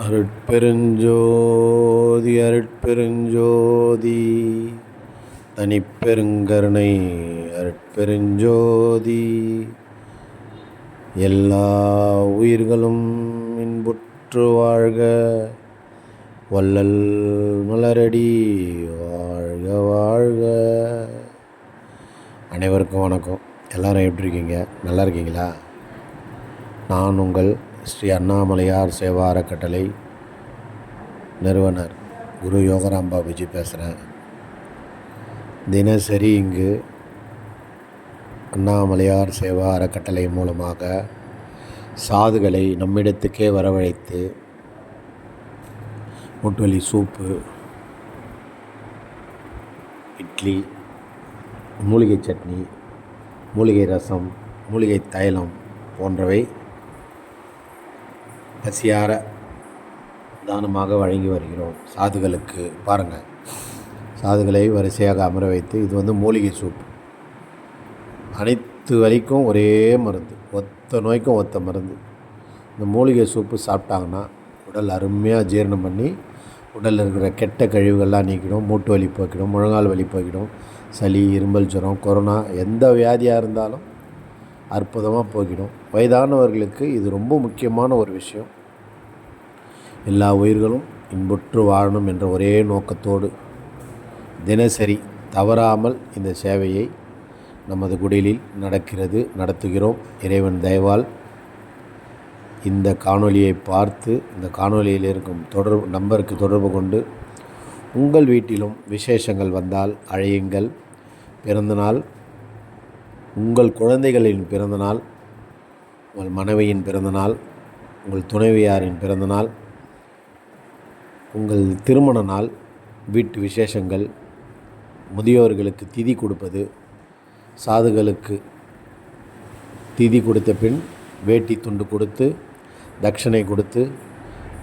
அருட்பெருஞ்சோதி அருட்பெருஞ்சோதி. தனிப்பெருங்கருணை அருட்பெருஞ்சோதி. எல்லா உயிர்களும் இன்புற்று வாழ்க. வள்ளல் மலரடி வாழ்க வாழ்க. அனைவருக்கும் வணக்கம். எல்லாரும் எப்படி இருக்கீங்க? நல்லா இருக்கீங்களா? நான் உங்கள் ஸ்ரீ அண்ணாமலையார் சேவார கட்டளை நிறுவனர் குரு யோகராம் பாபுஜி பேசுகிறேன். தினசரி இங்கு அண்ணாமலையார் சேவா அறக்கட்டளை மூலமாக சாதுகளை நம்மிடத்துக்கே வரவழைத்து முட்டுவலி சூப்பு இட்லி மூலிகை சட்னி மூலிகை ரசம் மூலிகை தைலம் போன்றவை பசியார தானமாக வழங்கி வருகிறோம். சாதுகளுக்கு பாருங்கள். சாதுகளை வரிசையாக அமர வைத்து இது வந்து மூலிகை சூப். அனைத்து வரைக்கும் ஒரே மருந்து. ஒத்த நோய்க்கும் ஒத்த மருந்து. இந்த மூலிகை சூப்பு சாப்பிட்டாங்கன்னா உடல் அருமையாக ஜீரணம் பண்ணி உடலில் இருக்கிற கெட்ட கழிவுகள்லாம் நீக்கிடும் மூட்டு வலி போக்கிடும் முழங்கால் வலி போக்கிடும் சளி இருமல் ஜுரம் கொரோனா எந்த வியாதியாக இருந்தாலும் அற்புதமாக போகிடும். வயதானவர்களுக்கு இது ரொம்ப முக்கியமான ஒரு விஷயம். எல்லா உயிர்களும் இன்புற்று வாழணும் என்ற ஒரே நோக்கத்தோடு தினசரி தவறாமல் இந்த சேவையை நமது குடிலில் நடக்கிறது நடத்துகிறோம். இறைவன் தயவால் இந்த காணொலியை பார்த்து இந்த காணொளியில் இருக்கும் தொடர்பு நம்பருக்கு தொடர்பு கொண்டு உங்கள் வீட்டிலும் விசேஷங்கள் வந்தால் அழையுங்கள். பிறந்தநாள் உங்கள் குழந்தைகளின் பிறந்தநாள் உங்கள் மனைவியின் பிறந்தநாள் உங்கள் துணைவியாரின் பிறந்தநாள் உங்கள் திருமண நாள் வீட்டு விசேஷங்கள் முதியோர்களுக்கு திதி கொடுப்பது சாதுகளுக்கு திதி கொடுத்த பின் வேட்டி துண்டு கொடுத்து தட்சணை கொடுத்து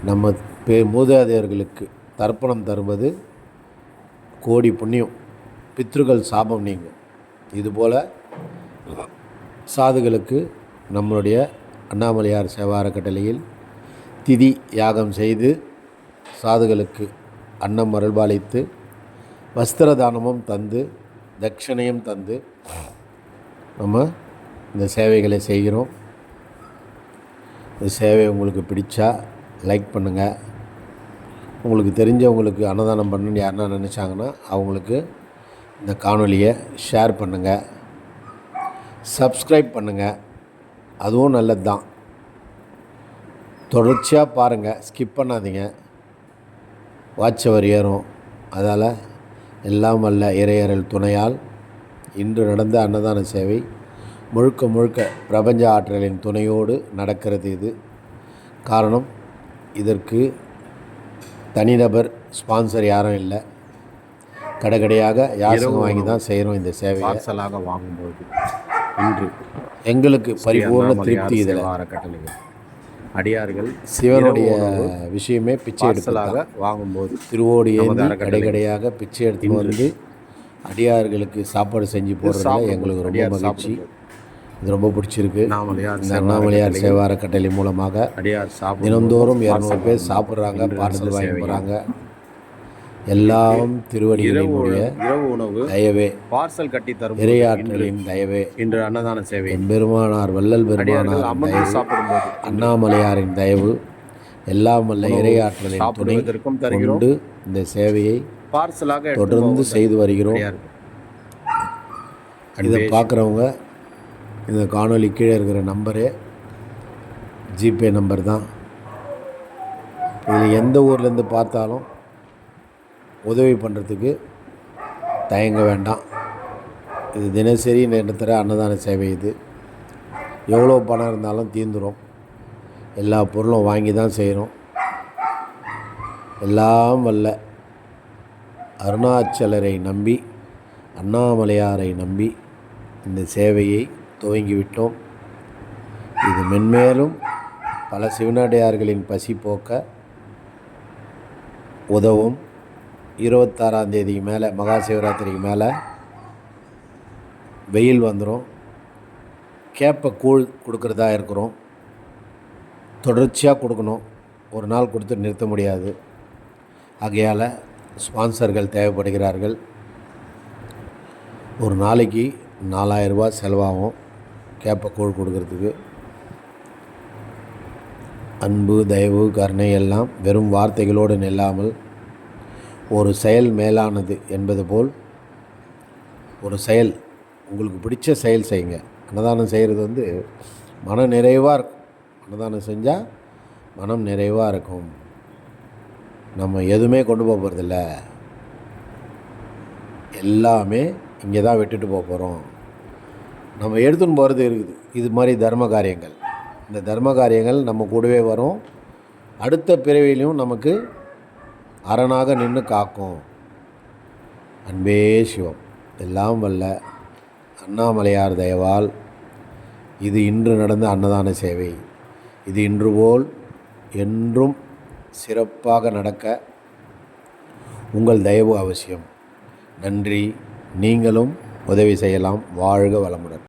நம்ம பே மூதாதையர்களுக்கு தர்ப்பணம் தருவது கோடி புண்ணியம் பித்ருகள் சாபம் நீங்கும். இதுபோல் சாதுகளுக்கு நம்மளுடைய அண்ணாமலையார் சேவா அறக்கட்டளையில் திதி யாகம் செய்து சாதுகளுக்கு அன்னம் அருள்பாலித்து வஸ்திர தானமும் தந்து தட்சிணையும் தந்து நம்ம இந்த சேவைகளை செய்கிறோம். இந்த சேவை உங்களுக்கு பிடிச்சா லைக் பண்ணுங்கள் உங்களுக்கு தெரிஞ்சவங்களுக்கு அன்னதானம் பண்ணுன்னு யாருன்னா நினச்சாங்கன்னா அவங்களுக்கு இந்த காணொலியை ஷேர் பண்ணுங்கள் சப்ஸ்கிரைப் பண்ணுங்கள் அதுவும் நல்லது தான் தொடர்ச்சியாக பாருங்கள் ஸ்கிப் பண்ணாதீங்க. வாட்ச் அவர் ஏறும். அதால் எல்லாம் வல்ல இறையறல் துணையால் இன்று நடந்த அன்னதான சேவை முழுக்க முழுக்க பிரபஞ்ச ஆற்றலின் துணையோடு நடக்கிறது இது. காரணம் இதற்கு தனிநபர் ஸ்பான்சர் யாரும் இல்லை. கடைக்கடையாக யாசகம் வாங்கி தான் செய்கிறோம் இந்த சேவையை. பார்சலாக வாங்கும்போது. இன்று எங்களுக்கு பரிபூர்ண திருப்தி இதில். அடியார்கள் சிவனுடைய விஷயமே பிச்சை எடுப்பதாக வாங்கும்போது திருவோடு ஏந்தி நமது அறக்கட்டளை. கடை கடையாக பிச்சை எடுத்து வந்து அடியார்களுக்கு சாப்பாடு செஞ்சு சாப்பிடும்போது, எங்களுக்கு ரொம்ப மகிழ்ச்சி. இது ரொம்ப பிடிச்சிருக்கு. இந்த அண்ணாமலையார் அறக்கட்டளை. சேவா அறக்கட்டளை மூலமாக அடியார் சாப்பிடும் தினந்தோறும் இரநூறு பேர் சாப்பிட்றாங்க பார்சல் வாங்கி போகிறாங்க எல்லாம் திருவடிகளினுடைய இரவு உணவு தயவே. பார்சல் கட்டி தரும் இறையாற்றலின் தயவே. இன்று அன்னதான சேவை. பெருமானார் வள்ளல் பெருமானார் தயவு. அண்ணாமலையாரின் தயவு. எல்லாம் வல்ல இறையாற்றலின் துணை கொண்டு இந்த சேவையை பார்சலாக தொடர்ந்து செய்து வருகிறோம். இதை பார்க்குறவங்க இந்த காணொளி கீழே இருக்கிற நம்பரே ஜிபே நம்பர் தான். இதில் எந்த ஊர்லேருந்து பார்த்தாலும் உதவி பண்ணுறதுக்கு தயங்க வேண்டாம். இது தினசரி நடத்துகிற அன்னதான சேவை இது. எவ்வளோ பணம் இருந்தாலும் தீந்துடும் எல்லா பொருளும் வாங்கி தான் செய்கிறோம் எல்லாம் வல்ல. அருணாச்சலரை நம்பி அண்ணாமலையாரை நம்பி இந்த சேவையை துவங்கிவிட்டோம். இது மென்மேலும் பல சிவனடியார்களின் பசி போக்க உதவும். இருபத்தாறாம் தேதிக்கு மேலே மகா சிவராத்திரிக்கு மேலே வெயில் வந்துடும் கேப்பை கூழ் கொடுக்குறதா இருக்கிறோம். தொடர்ச்சியாக கொடுக்கணும். ஒரு நாள் கொடுத்து நிறுத்த முடியாது. ஆகையால் ஸ்பான்சர்கள் தேவைப்படுகிறார்கள். ஒரு நாளைக்கு நாலாயிரரூபா செலவாகும் கேப்பை கூழ் கொடுக்கறதுக்கு. அன்பு தயவு கருணை எல்லாம் வெறும் வார்த்தைகளோடு நில்லாமல் ஒரு செயல் மேலானது என்பது போல் ஒரு செயல் உங்களுக்கு பிடிச்ச செயல் செய்யுங்க. அன்னதானம் செய்கிறது வந்து மன நிறைவாக இருக்கும். அன்னதானம் செஞ்சால் மனம் நிறைவாக இருக்கும். நம்ம எதுவுமே கொண்டு போக போகிறதில்ல எல்லாமே இங்கே தான் விட்டுட்டு போக போகிறோம் நம்ம எடுத்துன்னு போகிறது இருக்குது. இது மாதிரி தர்ம காரியங்கள். இந்த தர்ம காரியங்கள் நம்ம கூடவே வரும். அடுத்த பிறவிலையும் நமக்கு அரணாக நின்று காக்கும். அன்பே சிவம். எல்லாம் வல்ல அண்ணாமலையார் தயவால் இது இன்று நடந்த அன்னதான சேவை. இது இன்று போல் என்றும் சிறப்பாக நடக்க உங்கள் தயவு அவசியம். நன்றி. நீங்களும் உதவி செய்யலாம். வாழ்க வளமுடன்.